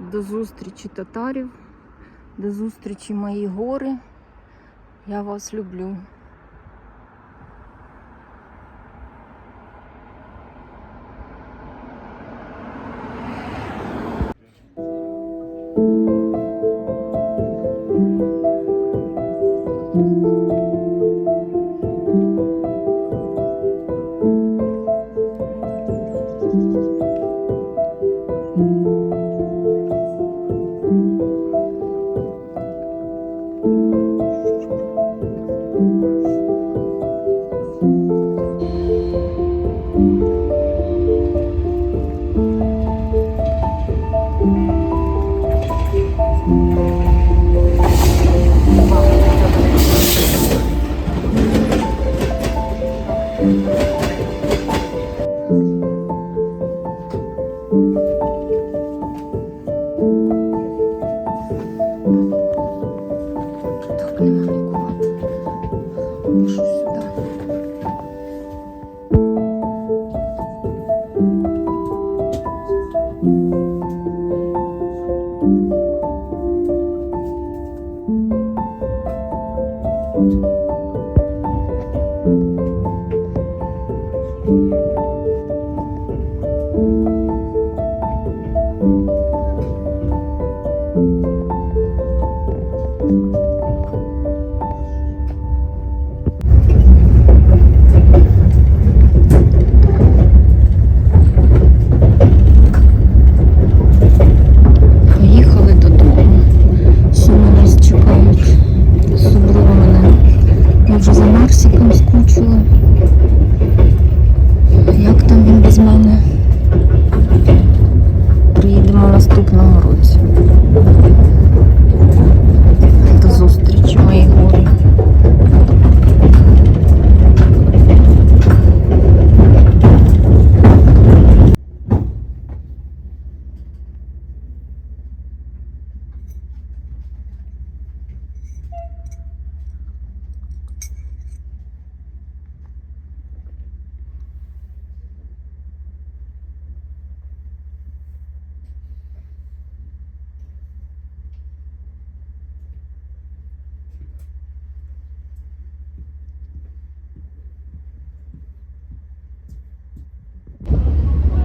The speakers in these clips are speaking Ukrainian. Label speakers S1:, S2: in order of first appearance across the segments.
S1: До зустрічі татарів, до зустрічі мої гори. Я вас люблю. Так,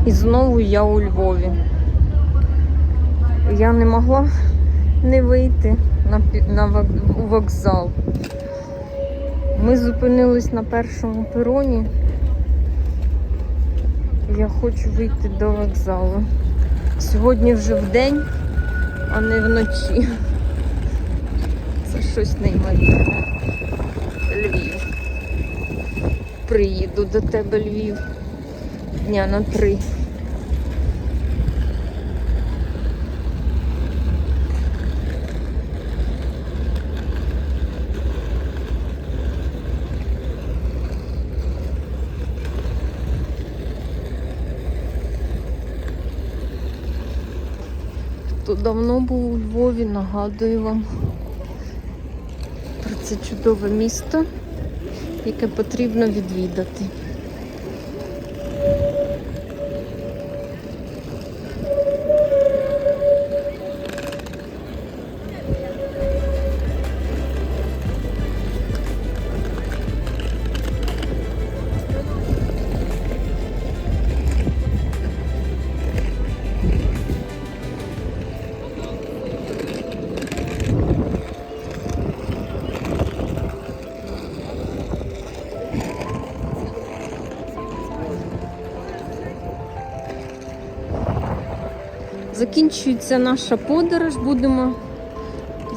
S1: І знову я у Львові. Я не могла не вийти на, на вокзал. Ми зупинились на першому пероні. Я хочу вийти до вокзалу. Сьогодні вже вдень, а не вночі. Це щось неймовірне. Львів. Приїду до тебе, Львів дня на три. Хто давно був у Львові, нагадую вам про це чудове місто, яке потрібно відвідати. Закінчується наша подорож. Будемо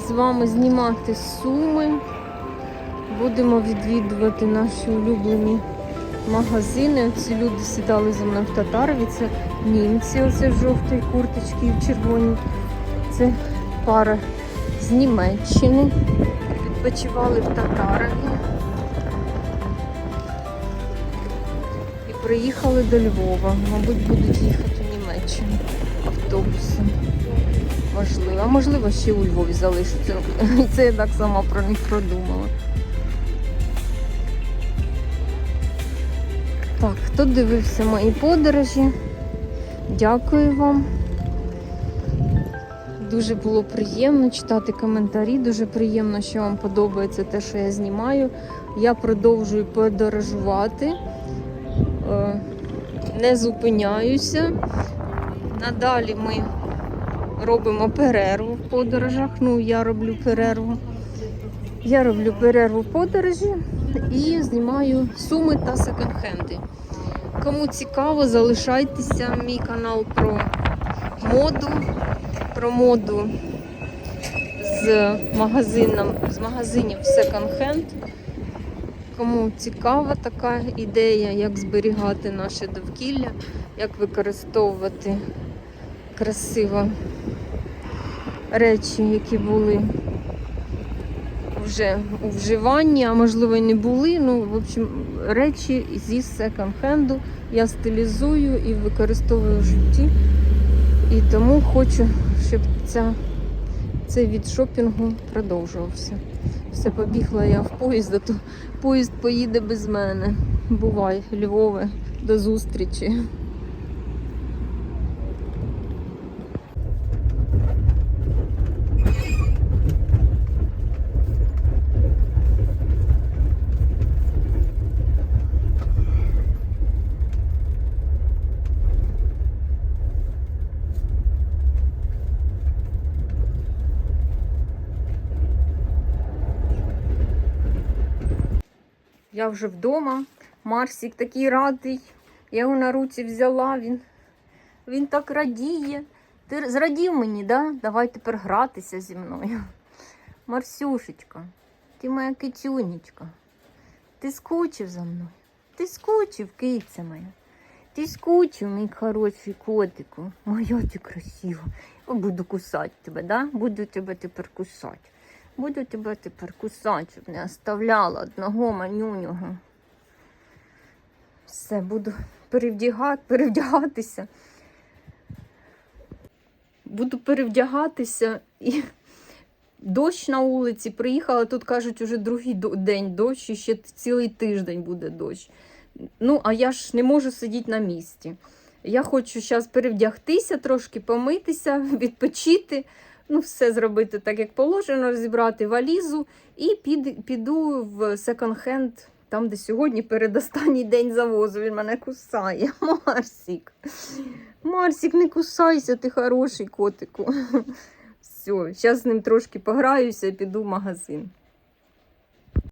S1: з вами знімати суми. Будемо відвідувати наші улюблені магазини. Ці люди сідали за мною в Татарові. Це німці, оце в курточці і в червоній. Це пара з Німеччини. Відпочивали в Татарові. І приїхали до Львова. Мабуть, будуть їхати у Німеччину автобусом. Можливо, а можливо, ще у Львові залишаться. Це я так сама про них продумала. Так, хто дивився мої подорожі? Дякую вам. Дуже було приємно читати коментарі. Дуже приємно, що вам подобається те, що я знімаю. Я продовжую подорожувати, е, не зупиняюся. Надалі ми робимо перерву в подорожах. Ну, я роблю перерву. Я роблю перерву в подорожі і знімаю суми та секонд-хенди. Кому цікаво, залишайтеся. Мій канал про моду, про моду з магазином, з магазинів секонд-хенд. Кому цікава така ідея, як зберігати наше довкілля, як використовувати красиво речі, які були вже у вживанні, а можливо і не були. Ну, в общем, речі зі секонд-хенду я стилізую і використовую в житті. І тому хочу, щоб ця, цей від шопінгу продовжувався. Все, побігла я в поїзд, а то поїзд поїде без мене. Бувай, Львове, до зустрічі. Я вже вдома. Марсик такий радий. Я його на руці взяла. Він, він так радіє. Ти зрадів мені, да? Давай тепер гратися зі мною. Марсюшечка, ти моя китюнечка. Ти скучив за мною. Ти скучив, киця моя. Ти скучив, мій хороший котику. Моя ти красива. Я Буду кусати тебе, да? Буду тебе тепер кусати. Буду тебе тепер кусати, щоб не оставляла одного манюнього. Все, буду перевдягати, перевдягатися. Буду перевдягатися і дощ на вулиці. Приїхала, тут кажуть, уже другий день дощ, і ще цілий тиждень буде дощ. Ну, а я ж не можу сидіти на місці. Я хочу зараз перевдягтися, трошки помитися, відпочити ну, все зробити так, як положено, розібрати валізу і під, піду в секонд-хенд, там, де сьогодні передостанній день завозу. Він мене кусає. Марсік. Марсік, не кусайся, ти хороший котику. Все, зараз з ним трошки пограюся і піду в магазин.